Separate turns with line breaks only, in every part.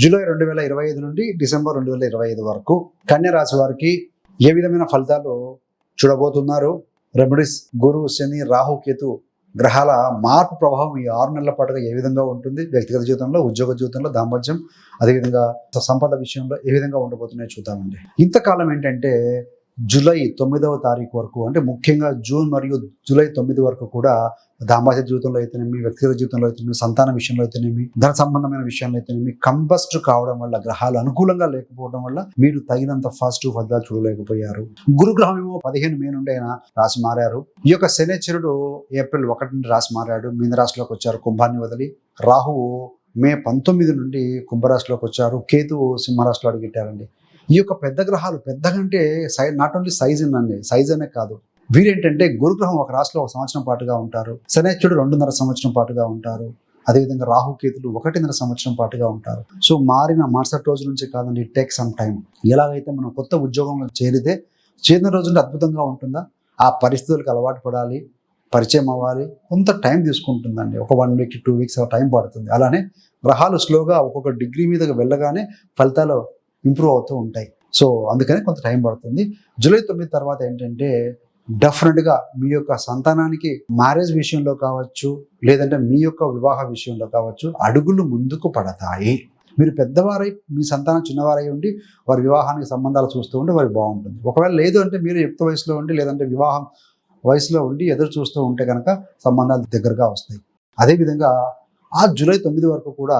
July రెండు వేల ఇరవై ఐదు నుండి డిసెంబర్ రెండు వేల ఇరవై ఐదు వరకు కన్యా రాశి వారికి ఏ విధమైన ఫలితాలు చూడబోతున్నారు? రెమెడీస్ గురు శని రాహు కేతు గ్రహాల మార్పు ప్రభావం ఈ ఆరు నెలల పాటుగా ఏ విధంగా ఉంటుంది? వ్యక్తిగత జీవితంలో ఉద్యోగ జీవితంలో దాంపత్యం అదేవిధంగా సంపద విషయంలో ఏ విధంగా ఉండబోతున్నాయో చూద్దామండి. ఇంతకాలం ఏంటంటే జూలై తొమ్మిదవ తారీఖు వరకు అంటే ముఖ్యంగా జూన్ మరియు జూలై తొమ్మిది వరకు కూడా దాంబాస జీవితంలో అయితేనేమి వ్యక్తిగత జీవితంలో అయితేనేమి సంతాన విషయంలో అయితేనేమి ధన సంబంధమైన విషయంలో అయితేనేమి కంబస్ట్ కావడం వల్ల గ్రహాలు అనుకూలంగా లేకపోవడం వల్ల మీరు తగినంత పాజిటివ్ ఫలితాలు చూడలేకపోయారు. గురుగ్రహం ఏమో పదిహేను మే నుండి ఆయన రాసి మారారు. ఈ యొక్క శనేశ్వరుడు ఏప్రిల్ ఒకటి నుండి రాసి మారాడు. మీన రాశిలోకి వచ్చారు కుంభాన్ని వదిలి. రాహువు మే పంతొమ్మిది నుండి కుంభరాశిలోకి వచ్చారు. కేతువు సింహరాశిలో అడిగిట్టారండి. ఈ యొక్క పెద్ద గ్రహాలు పెద్దగంటే సై నాట్ ఓన్లీ సైజ్ అండి సైజ్ అనే కాదు. వీరేంటంటే గురుగ్రహం ఒక రాశిలో ఒక సంవత్సరం పాటుగా ఉంటారు. శనేశ్వరుడు రెండున్నర సంవత్సరం పాటుగా ఉంటారు. అదేవిధంగా రాహుకేతులు ఒకటిన్నర సంవత్సరం పాటుగా ఉంటారు. సో మారిన మరుసటి రోజు నుంచి కాదండి ఇట్ టేక్ సమ్ టైం ఎలాగైతే మనం కొత్త ఉద్యోగంలో చేరితే చేరిన రోజు నుండి అద్భుతంగా ఉంటుందా? ఆ పరిస్థితులకు అలవాటు పడాలి పరిచయం అవ్వాలి కొంత టైం తీసుకుంటుందండి. ఒక one week two weeks time పడుతుంది. అలానే గ్రహాలు స్లోగా ఒక్కొక్క డిగ్రీ మీదకి వెళ్ళగానే ఫలితాలు ఇంప్రూవ్ అవుతూ ఉంటాయి. సో అందుకని కొంత టైం పడుతుంది. జూలై తొమ్మిది తర్వాత ఏంటంటే డెఫినెట్గా మీ యొక్క సంతానానికి మ్యారేజ్ విషయంలో కావచ్చు లేదంటే మీ యొక్క వివాహ విషయంలో కావచ్చు అడుగులు ముందుకు పడతాయి. మీరు పెద్దవారై మీ సంతానం చిన్నవారై ఉండి వారి వివాహానికి సంబంధాలు చూస్తూ ఉంటే వారికి బాగుంటుంది. ఒకవేళ లేదు అంటే మీరు యుక్త వయసులో ఉండి లేదంటే వివాహం వయసులో ఉండి ఎదురు చూస్తూ ఉంటే కనుక సంబంధాలు దగ్గరగా వస్తాయి. అదేవిధంగా ఆ జూలై తొమ్మిది వరకు కూడా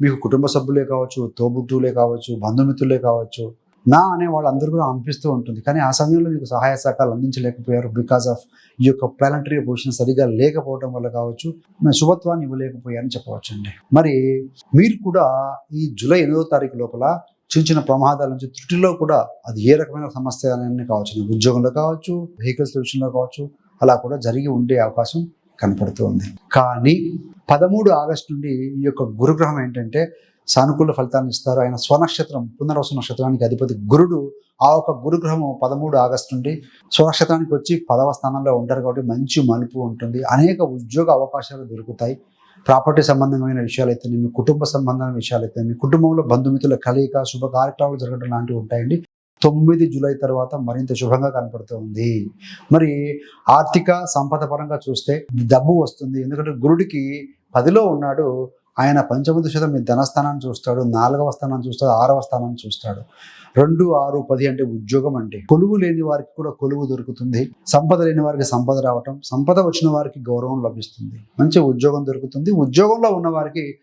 మీకు కుటుంబ సభ్యులే కావచ్చు తోబుట్టులే కావచ్చు బంధుమిత్రులే కావచ్చు నా అనే వాళ్ళందరూ కూడా అనిపిస్తూ ఉంటుంది. కానీ ఆ సమయంలో మీకు సహాయ సహకారాలు అందించలేకపోయారు బికాస్ ఆఫ్ ఈ యొక్క ప్లానటరీ పొజిషన్ సరిగా లేకపోవడం వల్ల కావచ్చు మేము శుభత్వాన్ని ఇవ్వలేకపోయారని చెప్పవచ్చు అండి మరి మీరు కూడా ఈ జూలై ఎనిమిదో తారీఖు లోపల చిన్న చిన్న ప్రమాదాల నుంచి త్రుటిలో కూడా అది ఏ రకమైన సమస్య అనేది కావచ్చు ఉద్యోగంలో కావచ్చు వెహికల్స్ విషయంలో కావచ్చు అలా కూడా జరిగి ఉండే అవకాశం కనపడుతుంది. కానీ పదమూడు ఆగస్టు నుండి ఈ యొక్క గురుగ్రహం ఏంటంటే సానుకూల ఫలితాన్ని ఇస్తారు. ఆయన స్వనక్షత్రం పునర్వసు నక్షత్రానికి అధిపతి గురుడు ఆ ఒక గురుగ్రహం పదమూడు ఆగస్టు నుండి స్వనక్షత్రానికి వచ్చి పదవ స్థానంలో ఉంటారు కాబట్టి మంచి మలుపు ఉంటుంది. అనేక ఉద్యోగ అవకాశాలు దొరుకుతాయి. ప్రాపర్టీ సంబంధమైన విషయాలు అయితే మీ కుటుంబ సంబంధమైన విషయాలు అయితే మీ కుటుంబంలో బంధుమిత్రుల కలయిక శుభ కార్యక్రమాలు జరగడం లాంటివి ఉంటాయండి. తొమ్మిది జూలై తర్వాత మరింత శుభంగా కనపడుతుంది మరి ఆర్థిక సంపద పరంగా చూస్తే డబ్బు వస్తుంది. ఎందుకంటే గురుడికి పదిలో ఉన్నాడు. ఆయన పంచమది శాతం మీ ధనస్థానాన్ని చూస్తాడు. నాలుగవ స్థానాన్ని చూస్తాడు. ఆరవ స్థానాన్ని చూస్తాడు. రెండు ఆరు పది అంటే ఉద్యోగం అంటే కొలువు లేని వారికి కూడా కొలువు దొరుకుతుంది. సంపద లేని వారికి సంపద రావటం సంపద వచ్చిన వారికి గౌరవం లభిస్తుంది. మంచి ఉద్యోగం దొరుకుతుంది. ఉద్యోగంలో ఉన్న వారికి